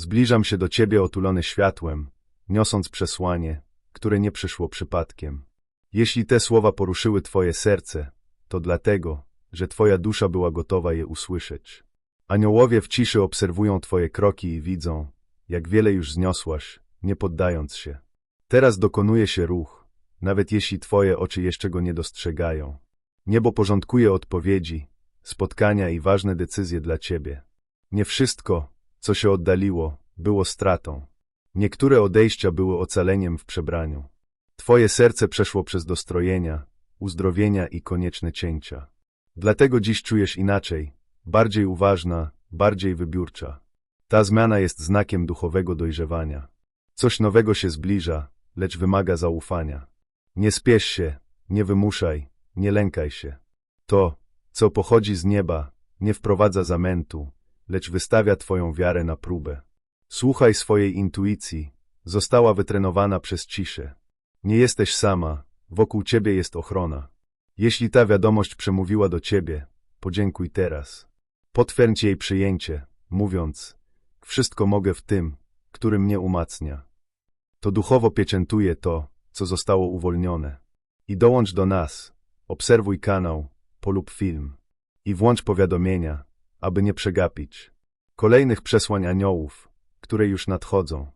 Zbliżam się do Ciebie otulony światłem, niosąc przesłanie, które nie przyszło przypadkiem. Jeśli te słowa poruszyły Twoje serce, to dlatego, że Twoja dusza była gotowa je usłyszeć. Aniołowie w ciszy obserwują Twoje kroki i widzą, jak wiele już zniosłaś, nie poddając się. Teraz dokonuje się ruch, nawet jeśli Twoje oczy jeszcze go nie dostrzegają. Niebo porządkuje odpowiedzi, spotkania i ważne decyzje dla Ciebie. Nie wszystko, co się oddaliło, było stratą. Niektóre odejścia były ocaleniem w przebraniu. Twoje serce przeszło przez dostrojenia, uzdrowienia i konieczne cięcia. Dlatego dziś czujesz inaczej, bardziej uważna, bardziej wybiórcza. Ta zmiana jest znakiem duchowego dojrzewania. Coś nowego się zbliża, lecz wymaga zaufania. Nie spiesz się, nie wymuszaj, nie lękaj się. To, co pochodzi z nieba, nie wprowadza zamętu, lecz wystawia Twoją wiarę na próbę. Słuchaj swojej intuicji, została wytrenowana przez ciszę. Nie jesteś sama, wokół Ciebie jest ochrona. Jeśli ta wiadomość przemówiła do Ciebie, podziękuj teraz. Potwierdź jej przyjęcie, mówiąc, wszystko mogę w tym, który mnie umacnia. To duchowo pieczętuje to, co zostało uwolnione. I dołącz do nas, obserwuj kanał, polub film i włącz powiadomienia, aby nie przegapić kolejnych przesłań aniołów, które już nadchodzą.